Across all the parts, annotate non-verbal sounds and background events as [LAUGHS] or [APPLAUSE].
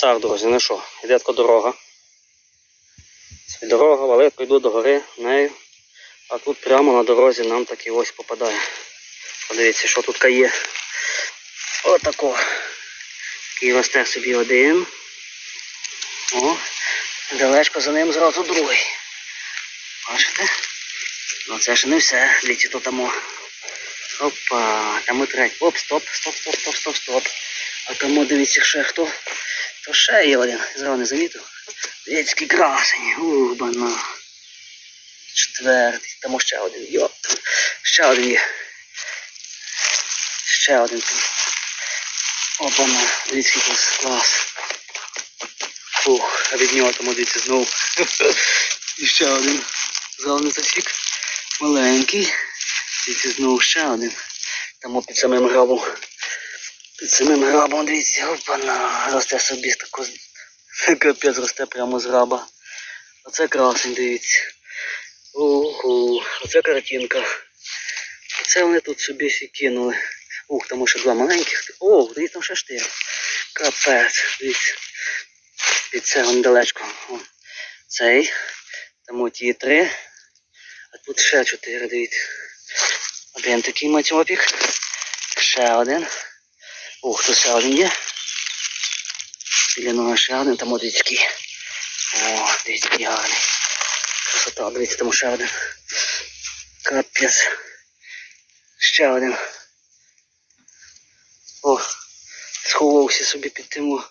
Так, друзі, ну що, йде така дорога. Це дорога, валетко йду до гори нею. А тут прямо на дорозі нам такий ось попадає. Подивіться, що тут є. Отако. Такий росте собі один. О, далечко за ним зразу другий. Бачите? Ну це ще не все. Дивіться, тут тамо. Опа, там і третій. Оп, стоп, стоп, стоп, стоп, стоп, стоп. А тому дивіться ще хто. То є один. Зразу замітив. Дивіться, який красень. Ух, бана. Четвертий. Тому ще один. Йоп. Ще один є. Ще один. Опана. Дивіться, клас. клас. Фух, а від нього тому дивіться знову. [LAUGHS] І ще один. Не засік. Маленький. Дивіться, знову ще один. Там під самим грабом. Під самим грабом, дивіться, опана, росте собі тако. [LAUGHS] Капець росте прямо з граба. Оце красень, дивіться. Уху, оце картинка. Оце вони тут собі всі кинули. Ух, там ще два маленьких. О, дивіться, там ще штир. Капець, дивіться. Від цього недалечко. О, Цей. Там ті три. А тут ще чотири, дивіться. Один такий матьопік. Ще один. Ух, тут ще один є. Біля нього ще один, там один такий. О, дивіться, який гарний. Красота, дивіться, там ще один. Капець. Ще один. О, сховався собі під тим. о.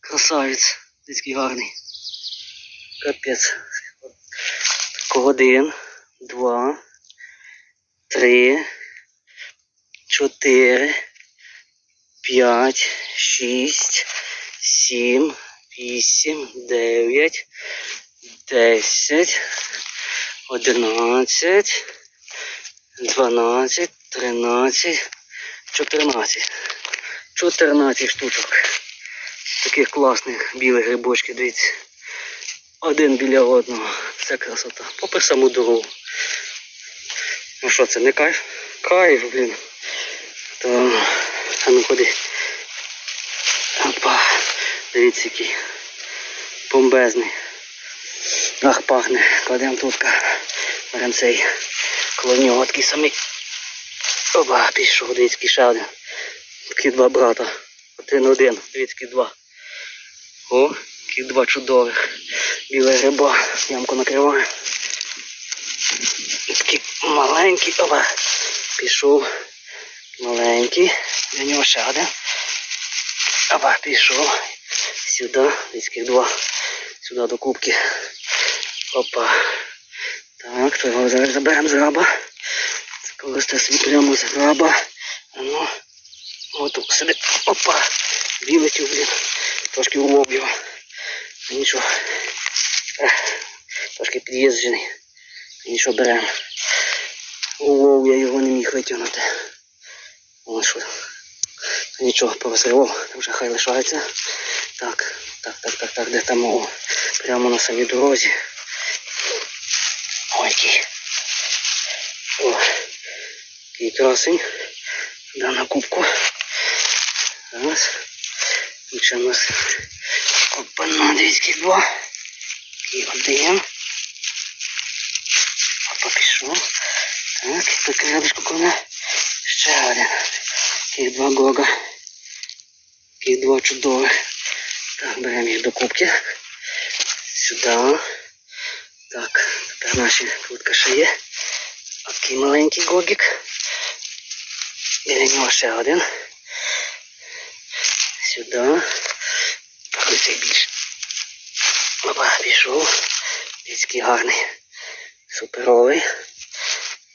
Красавець. Дивіться, який гарний. Капець. Такого один, два, три, чотири, п'ять, шість, сім, вісім, дев'ять, десять, одинадцять, дванадцять, тринадцять, чотирнадцять. Чотирнадцять штучок. Таких класних білих грибочків, дивіться. Один біля одного. Це красота. Попри саму дорогу. Ну що це, не кайф? Кайф, блін. То, а ну ходи. Опа. Дивіться який. Бомбезний. Ах, пахне. Кладемо тут. Беремо цей коло такий самий. Опа, пішов, дивіться, ще один. Такі два брата. Один один. Дивіться, два. О, які два чудових. Біле гриба. Ямку накриваю. І Такий маленький. Опа. Пішов. Маленький. Для нього ще один. Опа, пішов. Сюди. Десь два. Сюди до кубки. Опа. Так, то його зараз заберемо з граба. Скористай собі прямо з граба. А ну. От тут сидить. Опа. Вилетів, блін. Трошки улов його. Нічого. Трошки під'їзджений. Нічого беремо. Улов я його не міг витягнути. О, що. Та Нічого, порозривав, вже хай лишається. Так, так, так, так, так, де там о, прямо на самій дорозі. Ой, який. О, який красень. Да, на кубку. Раз. І ще у нас опа, дивіться, два. Такий один. Опа, пішов. Так, так рядышку коне. Ще один. Таких два гога. Таких два чудових. Так, беремо їх до кубки. Сюди. Так, тепер наші тут ще є. Такий маленький гогік. Біля нього ще один. Сюди. Ось цей більше. Опа, пішов. Дицький гарний. Суперовий.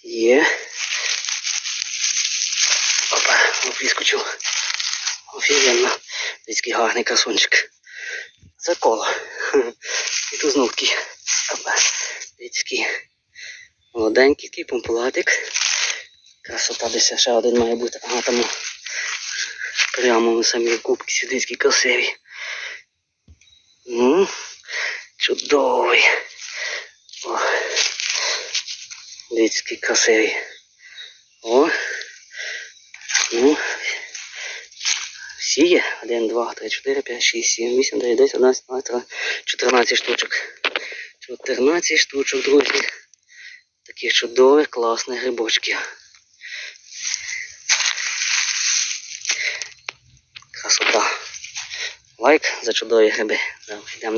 Є. Вискочив. Офігенно. Дицький гарний красунчик. Це коло. І тут знов такий. Опа. Дицький. Молоденький такий помпулатик. Красота десь ще один має бути. Ага, там прямо на самій кубці сюдицький красивий. Ну, чудовий. О, красивий. О. Ну. Всі є. 1, 2, 3, 4, 5, 6, 7, 8, 9, 10, 11, 12, 13, 14 штучок. 14 штучок, друзі. Таких чудових, класних грибочків. Красота. Лайк за чудові гриби. Йдемо